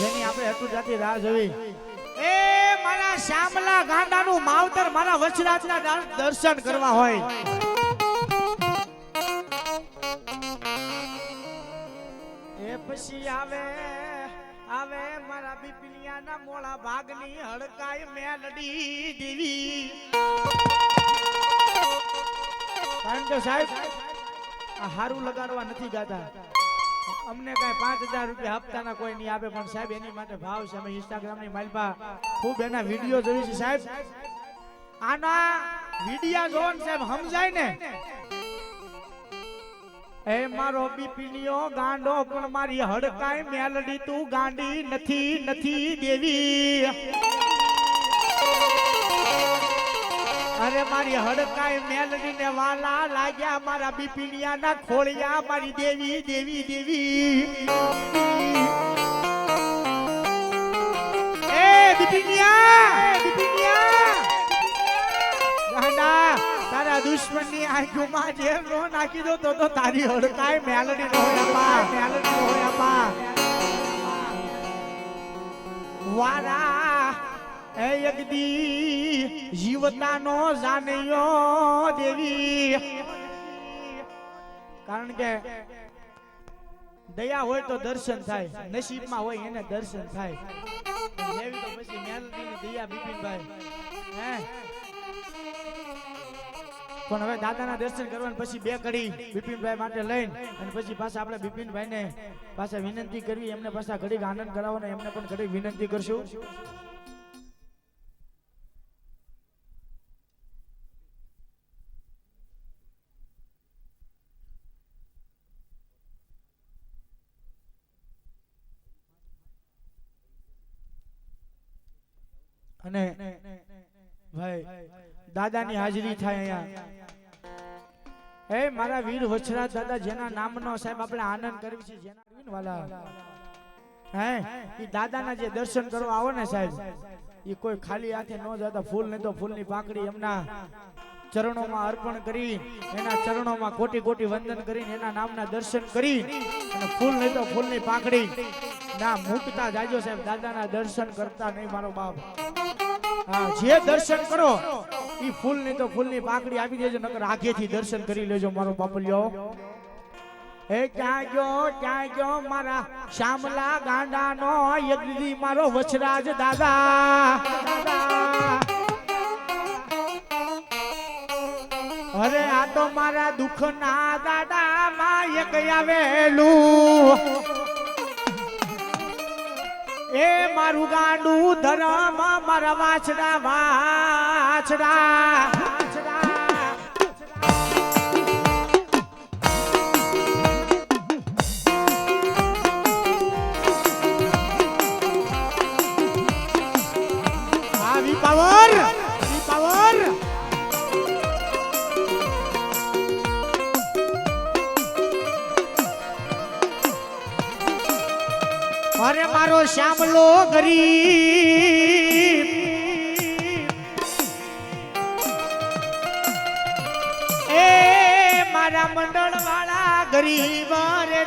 જેની આપણે હેતુ જાતિ રાહ જોઈ. એ મારા શ્યામલા ગાંડાનું માવતર મારા વચરાજના દર- દર્શન કરવા હોય. એ પછી આવે આવે મારા બીપલિયાના મોળા ભાગની હડકાય મેલડી દેવી. કારણ કે સાહેબ હારું લગાડવા નથી ગાતા. અમને કઈ પાંચ હજાર રૂપિયા હપ્તાના કોઈ નહીં આપે, પણ સાહેબ, એની માટે ભાવ છે. અમે ઇન્સ્ટાગ્રામની માલપા ખૂબ એના વીડિયો જોઈ છે. સાહેબ, આના વિડીયા જોવો ને સાહેબ, સમજાય ને? એ મારો બીપીનીઓ ગાંડો, પણ મારી હડકાઈ મેલડી તું ગાંડી નથી નથી દેવી. અરે મારી હડકાઈ મેલડી ને વાલા લાગ્યા મારા બીપીનિયા ના ખોળિયા, મારી દેવી દેવી દેવી. એ બીપીનિયા બીપીનિયા તારા નાખી દો તો તો તારી હડકાઈ મેલડી વારા કારણ કે દયા હોય તો દર્શન થાય, નસીબમાં હોય એને દર્શન થાય. જેવી તો હે? પણ હવે દાદાના દર્શન કરવા પછી બે કડી બિપિનભાઈ માટે લઈને અને પછી પાછા આપણે બિપિનભાઈને પાછા વિનંતી કરવી, એમને પાછા ઘડીક આનંદ કરાવવાનો, એમને પણ ઘડીક વિનંતી કરશું. અને ભાઈ, દાદાની હાજરી થાય અહીંયા. એ મારા વીર વછરા દાદા, જેના નામનો સાહેબ, આપણે આનંદ કરવી છે. જેના વાલા. હે? એ દાદાના જે દર્શન કરવા આવો ને સાહેબ એ કોઈ ખાલી હાથે ન જતા, ફૂલ નહીં તો ફૂલની પાંખડી એમના ચરણોમાં અર્પણ કરી, એના ચરણોમાં કોટી કોટી વંદન કરીને એના નામના દર્શન કરી, અને ફૂલ નહીં તો ફૂલની પાંખડી ના, મૂકતા જાજો સાહેબ, દાદાના દર્શન કરતા નહીં, મારો બાપ. જે દર્શન કરો એ ફૂલની તો ફૂલની પાકડી આપી દેજો, નકર આઘેથી દર્શન કરી લેજો, મારો બાપલિયો. એ ક્યાં ગયો ક્યાં ગયો મારા શ્યામલા ગાંડાનો યજ્ઞી, મારો વછરાજ દાદા. અરે આ તો મારા દુઃખ ના દાદા માં એક આવેલું મારું ગાંડું ધરમ મારા વાછડા વાછડા. થાંભલો ગરીબ એ મારા મંડળ વાળા ગરીબ રે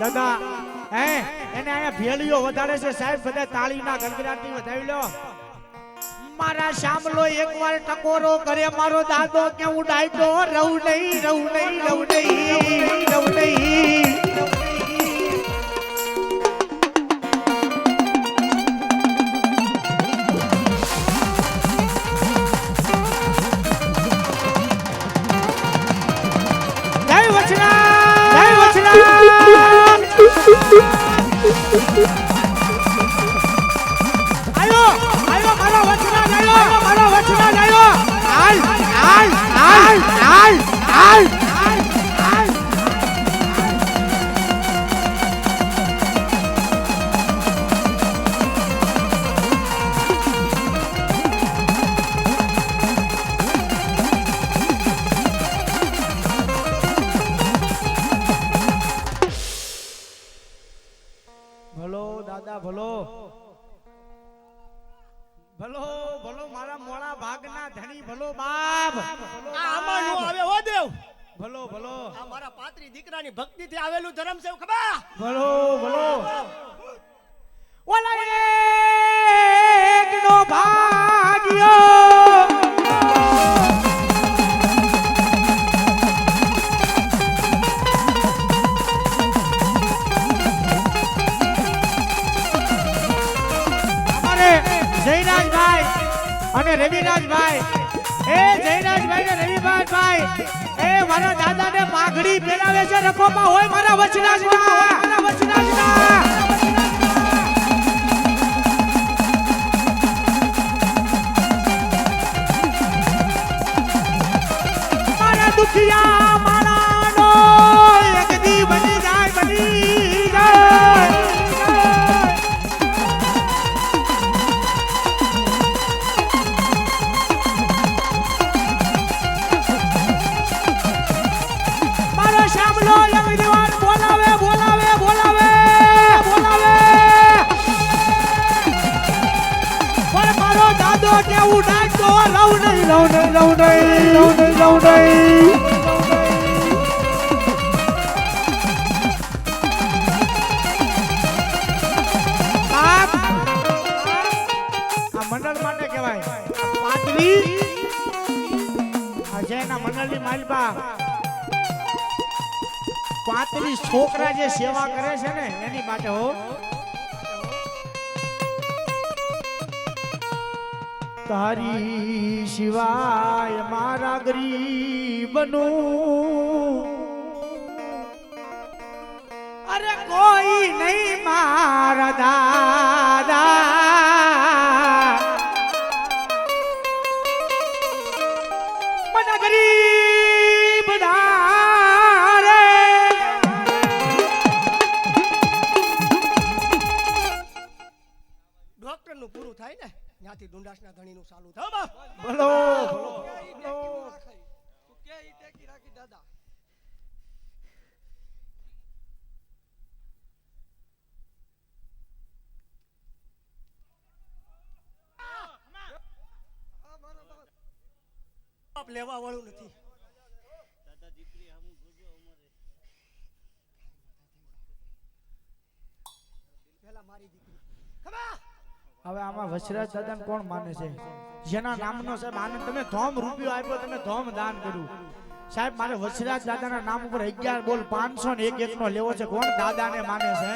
દાદા, હે, એને અહીંયા ભેળીઓ વધારે છે સાહેબ, બધા તાળીના ગણગડાટની વધાવી લો. મારા શ્યામલો એકવાર ટકોરો કરે, મારો દાદો કે હું ડાયતો રહું નહીં રહું નહીં રહું નહીં રહું નહીં. આવ્યો આવ્યો મારો વચનાજ આવ્યો મારો વચનાજ આવ્યો હાલ હાલ હાલ હાલ હાલ આવેલું ધર્મ ખબર ભલો ભલો ઓલા એકનો ભાગ્યો અમારે જયરાજભાઈ અને રવિરાજભાઈ એ જયરાજભાઈ ને રવિભાઈ એ મારા દાદાને પાઘડી પહેરાવે છે રખોપા હોય મારા મારા દુખિયા રવ નહીં રવ નહીં રવ નહીં આ મંડળ માટે કહેવાય. આ પાટવી જયના મંડળની માલપા પાંત્રીસ છોકરા જે સેવા કરે છે ને, એની માટે હો. તારી સિવાય મારા ગરીબનું અરે કોઈ નહીં મારા દાદા ને ત્યાંથી ડુંડાસના ધણી નું ચાલુ થાય બાપ બોલો બાપ લેવા વાળું નથી દીકરી પેલા મારી દીકરી. ખબર? હવે આમાં વસરાજ દાદાને કોણ માને છે? જેના નામનો સાહેબ આનંદ તમે ધોમ રૂપિયો આપ્યો તમે ધોમ દાન કર્યું. સાહેબ મારે વસરાજ દાદાના નામ ઉપર અગિયાર બોલ પાંચસો ને એક એક નો લેવો છે. કોણ દાદાને માને છે?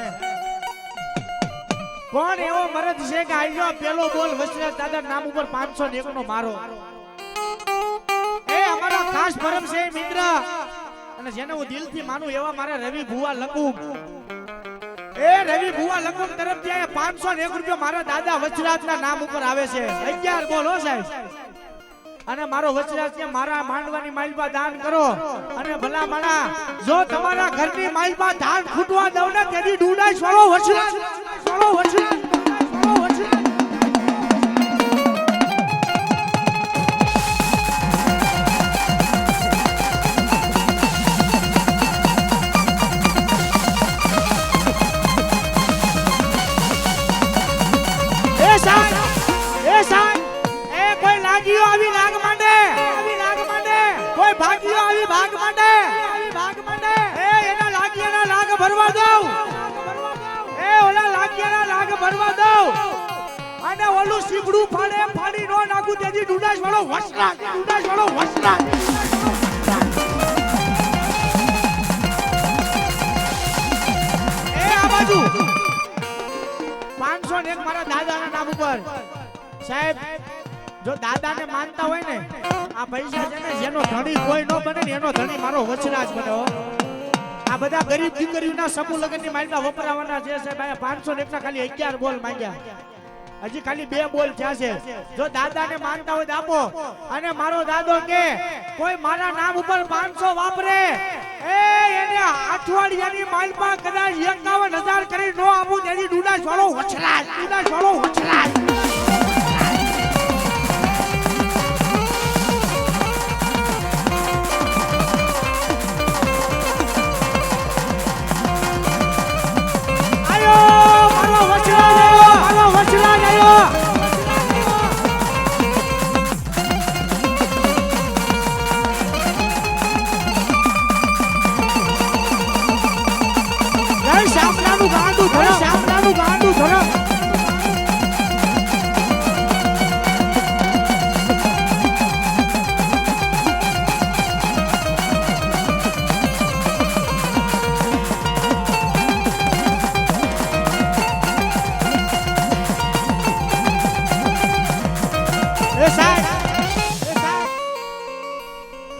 કોણ એવો મરદ છે કે આજો પેલો બોલ વસરાજ દાદા નામ ઉપર પાંચસો ને એક નો મારો. એ અમારા ખાસ ભરમ છે મિત્ર. અને જેને હું દિલથી માનું એવા મારા રવિ ભુવા લકુમ એ રવિ ભુવા લકુમ તરફથી પાંચસો ને એક મારા દાદા વચરાજના નામ ઉપર આવે છે. અગિયાર બોલો સાહેબ. અને મારો વચરાજ કે મારા માંડવાની માલપા દાન કરો. અને ભલા માણા, જો તમારા ઘરની માલપા દાન ખૂટવા દઉં ને, તેની ડૂડાઈ છોડો વચરાજ. છોડો વચરાજ. લાગીઓના દઉં. અને ઓલું સીબડું ફાડે, ફાડી નો નાખું તેથી ડુડાશ વાળો વસરા ડુડાશ વાળો વસરા એ આ બાજુ. પાંચસો ને એક મારા દાદાના નામ ઉપર. સાહેબ, જો દાદાને માનતા હોય ને, આ પૈસા છે ને, જેનો ધણી કોઈ ન બને એનો ધણી મારો વચરાજ બને હો. આ બધા ગરીબ દીકરીઓના સમૂહ લગ્નની માલમાં વપરાવાના છે સાહેબ. આ પાંચસો ને એકના ખાલી અગિયાર બોલ માંગ્યા. હજી ખાલી બે બોલ થયા છે. જો દાદાને માનતા હોય તો આપો. અને મારો દાદો કે, કોઈ મારા નામ ઉપર 500 વાપરે. એ, એને અઠવાડિયાની માલમાં કદાચ 51000 કરી નો આપું. તેની ડુડા છોડો ઉછરાય ડુડા છોડો વછલા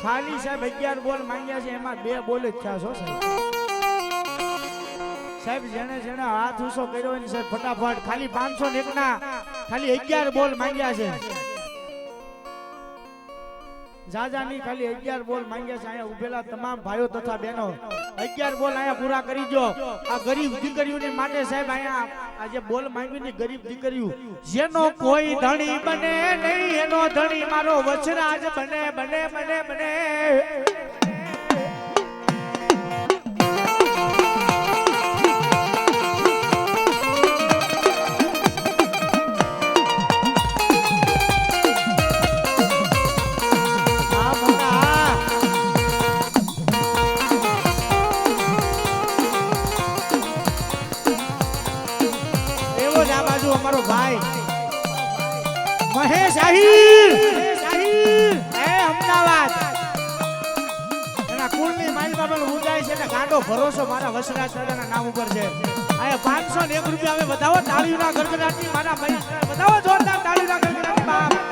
ખાલી સાહેબ 11 બોલ માંગ્યા છે, એમાં બે બોલ જ થયા છો સાહેબ. સાહેબ, જેણે જેણે હાથ ઊંચો કર્યો હોય ને સાહેબ, ફટાફટ. ખાલી પાંચસો ને એકના, ખાલી 11 બોલ માંગ્યા છે. જાજાની ખાલી 11 બોલ માંગ્યા છે, અહીંયા ઉભેલા તમામ ભાઈઓ તથા બહેનો. 11 બોલ અહીંયા પૂરા કરી જો આ ગરીબ દીકરીઓને માટે સાહેબ, અહીંયા આ જે બોલ માંગી ની ગરીબ દીકરીઓ, જેનો કોઈ ધણી બને નહીં, એનો ધણી મારો વછરાજ બને બને બને બને. છે ભરોસો મારા વસરાજ દાદાના નામ ઉપર છે. અહીંયા પાંચસો ને એક રૂપિયા હવે વધાવો, તાળીઓના ગડગડાટની મારા ભાઈ વધાવો જોરદાર તાળીઓના ગડગડાટની બાપ.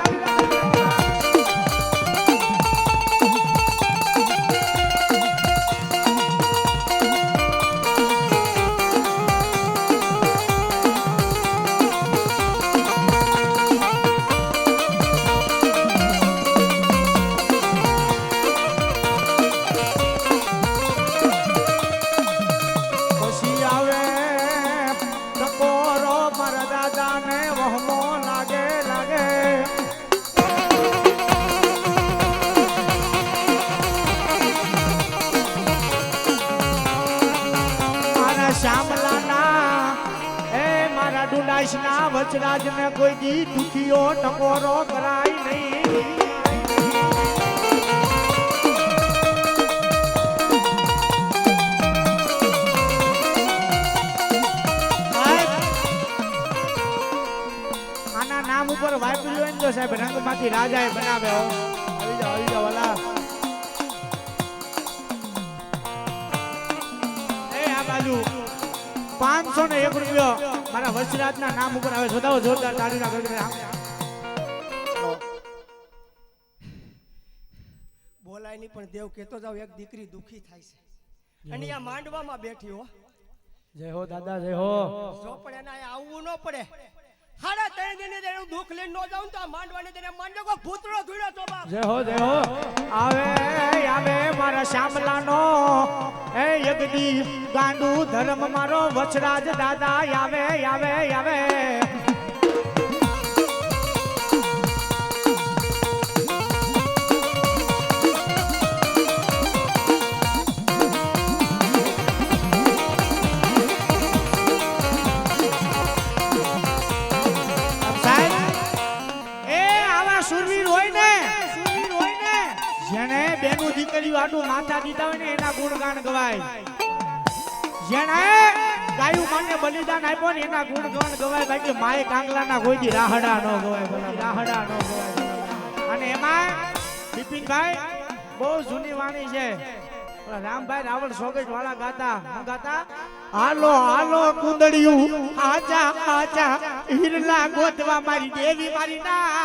રંગમાંથી રાજાએ બનાવે હો. આવી જાઓ આવી જાઓ વાલા. એ આ બાજુ. પાંચસો ને એક રૂપિયો મારા વચરાજના નામ ઉપર આવે. જોતાઓ જોરદાર તાળીના ગગડે બોલાય નહીં પણ દેવ કહેતો જાવ એક દીકરી દુખી થાય છે. અને આ માંડવામાં બેઠી હો. જય હો દાદા જય હો. જો પણ એને આવવું ન પડે. હાડા ત્રણ દિને દેને દુખ લઈને ન જાઉં તો માંડવાને માંડવાની તેને માંડે કોઈ ભૂતળો ધૂળ્યો તો બાપ. જય હો જય હો. આવે આવે મારા શ્યામલાનો એ યગદી ગાંડુ ધર્મ મારો વચરાજ દાદા આવે આવે આવે. માટે બલિદાન આપ્યો ને એના ગુણગાન ગવાય. બાકી માય કાંગલાના કોઈ રાહડા નો ગવાય રાહડા નો ગવાય અને એમાં બિપિનભાઈ બહુ જૂની વાણી છે. રામભાઈ રાવળ સોગેટ વાળા ગાતા. ગાતા? હાલો હાલો કુંદડિયું, આજા આજા, હિરલા ગોતવા મારી દેવી મારી નાય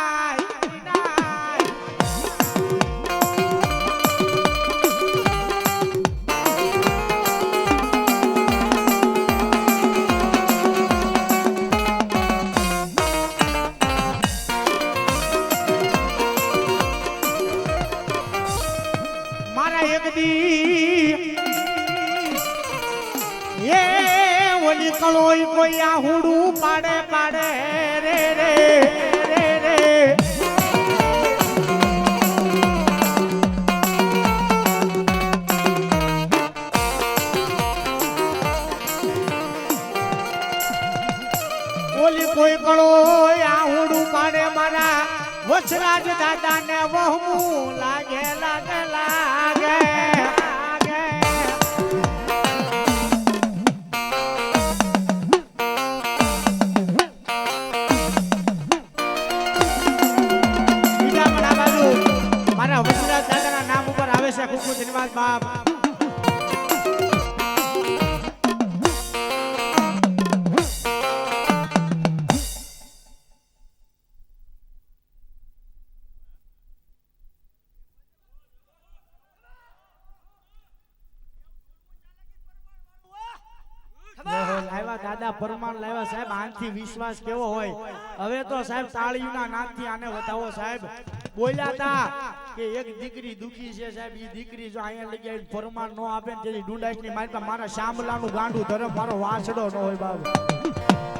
વચરાજ દાદા ને વહમું લાગે લાગે લાગે. સાહેબ વિશ્વાસ કેવો હોય? હવે તો સાહેબ તાળીના નાદથી આને બતાવો સાહેબ. બોલ્યા તા કે એક દીકરી દુખી છે સાહેબ. એ દીકરી જો અહીંયા લઈ જાય, ફરમાન નો આપે ને તેની ડુંડાઈની મારી પાસે મારા શામલાનું ગાંડું ધરમ મારો વાસડો ન હોય બાપ.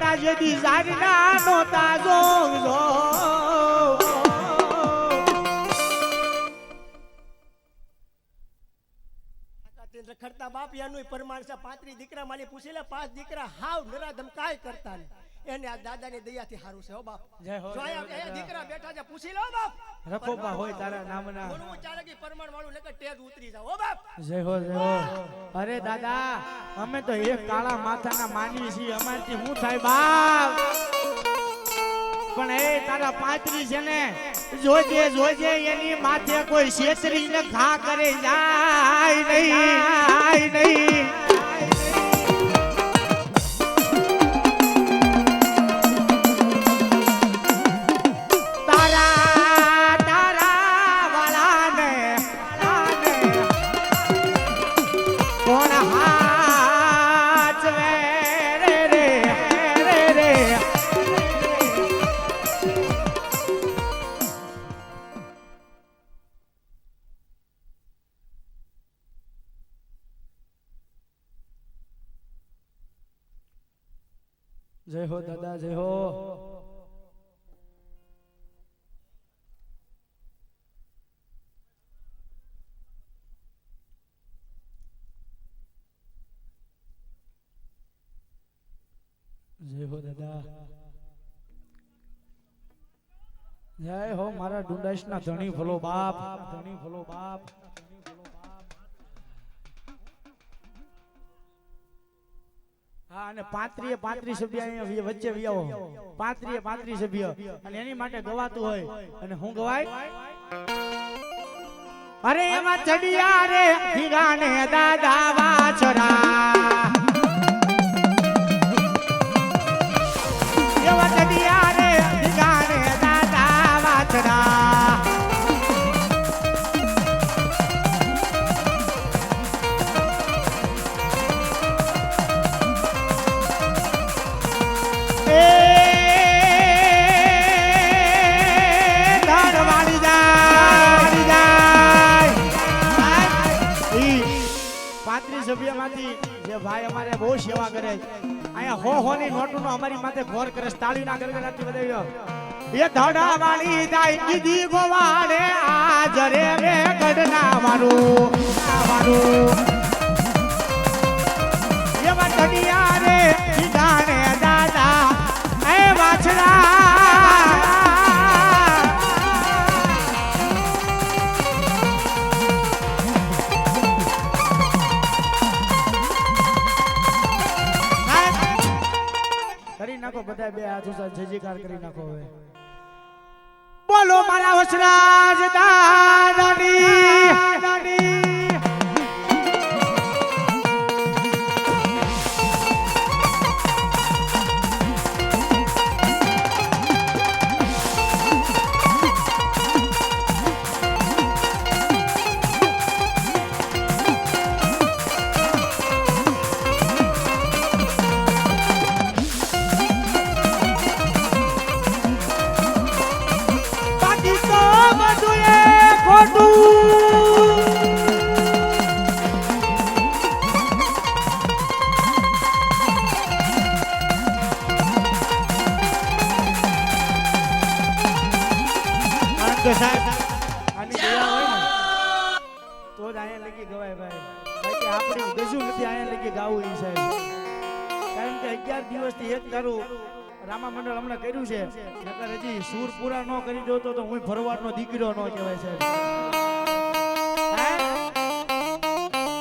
তা যদি জানা তা জোর। જોગ જોગ બાપ યાનું પરમાણ છે. પાંત્રી દીકરા માલી પૂછી લે પાંચ દીકરા હાવ નરાધમ કાંઈ કરતા ને એને આ દાદાની દયાથી હારું છે હો બાપ. જય હો, અહીંયા- દીકરા બેઠા છે પૂછી લો બાપ. રખોપા હોય તારા નામના. બોલવું ચાલે કે પરમાણ વાળું નકર ટેજ ઉતરી જાવ હો બાપ. જય હો જય હો. અરે દાદા અમે તો એક કાળા માથાના માનવી છીએ. અમારથી શું થાય બાપ? પણ એ તારા પાંત્રી છે ને, જોજે જોજે, એની માથે કોઈ છેતરી ને ઘા કરે જાય નહીં જાય નહીં. જય હો મારા ડુંડાઈશ ના ધણી ભલો બાપ. ધણી ભલો બાપ અને પાંત્રીએ પાંત્રીસ સભ્ય વચ્ચે વિયાવો. પાંત્રીએ પાંત્રીસ સભ્ય. એની માટે ગવાતું હોય. અને હું ગવાય? અરે એમાં ચડિયા રે હીરાને દાદા વાછરા. સભ્યમાંથી જે ભાઈ અમારે બહુ સેવા કરે અહીંયા હો હો ની નોટનો અમારી માથે ઘોર કરે તાળી ના કરે નથી વધાવ્યો એ ધડા વાળી જાય દીદી ગોવાડે આજ રે રે ગઢના મારું મારું એવા ધનિયા નાખો બધા બે હાથ ઉસા જયજીકાર કરી નાખો હવે. બોલો મારા હસરાજ દાદાની. રામા મંડળ હમણાં કર્યું છે. નકર હજી સૂર પૂરા ન કરી દો તો હું ભરવાડનો દીકરો ન કહેવાય સાહેબ.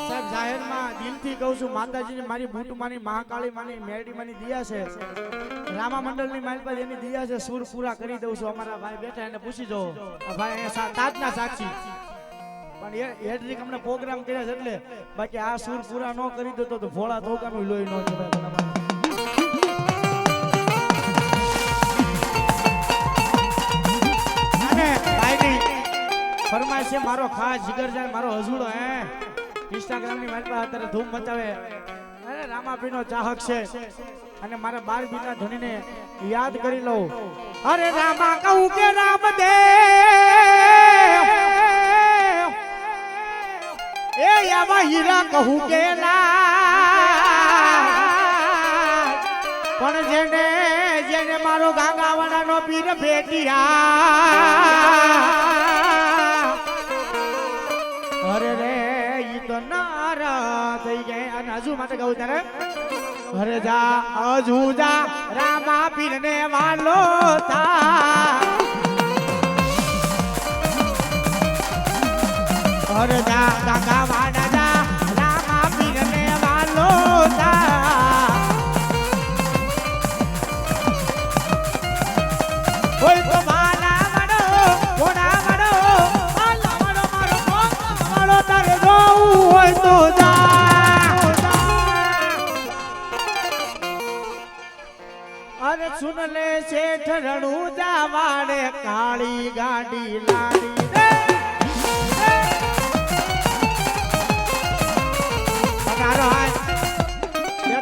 માં જાહેરમાં દિલથી કહું છું, માતાજીની મારી બૂટમાની મહાકાળી માની, મેરડી માની દિયા છે. રામા મંડળની મારી પાસે એની દિયા છે, સૂર પૂરા કરી દઉં છું. અમારા ભાઈ બેઠા એને પૂછી જો ભાઈ તાજના સાક્ષી. પણ હેડરીક અમને પ્રોગ્રામ કર્યા છે એટલે બાકી આ સૂર પૂરા ન કરી દો તો ભોળા ધોકાનું લોહી ન જવાય ફરમાઈશ છે, મારો ખાસ જીગર જાય, મારો હજુડો, હે. ઇન્સ્ટાગ્રામની મારી પાસે અત્યારે ધૂમ મચાવે. અરે રામાપીનો ચાહક છે. અને મારા બાર બીના ધણીને યાદ કરી લઉં. અરે, રામા, કહું કે રામ દે એ આવા હીરા કહું કે પણ જેને જેને મારો ગાંગાવાળાનો પીર ભેટિયા. અરે રે, ઈ તો નારા થઈ ગયા અને હજુ માટે કહું ત્યારે અરે જા, હજુ જા, રામા પીર ને વાલો તા અરે જા ગાંગા વાડા જા, રામા પીર વાલો તા માલા અરે સુન લે શેઠ રણું જાવાડે કાળી ગાડી લાડી.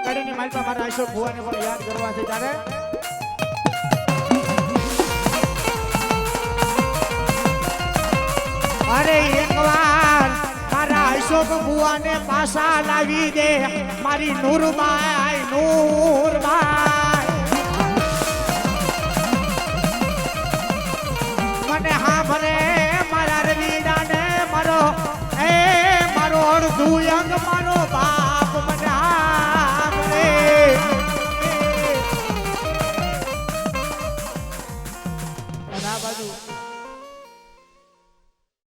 કડીની મારી પાસે મારા અશોક ભુવાને પણ યાદ કરવા છે તારે અરે એકવાર મારા અશોક બુઆને પાછા લાવી દે. મારી નૂરબાઈ નૂરબાઈ. મને ભરે મારા રવિદાને મારો એ મારો અડધું અંગ મારો બા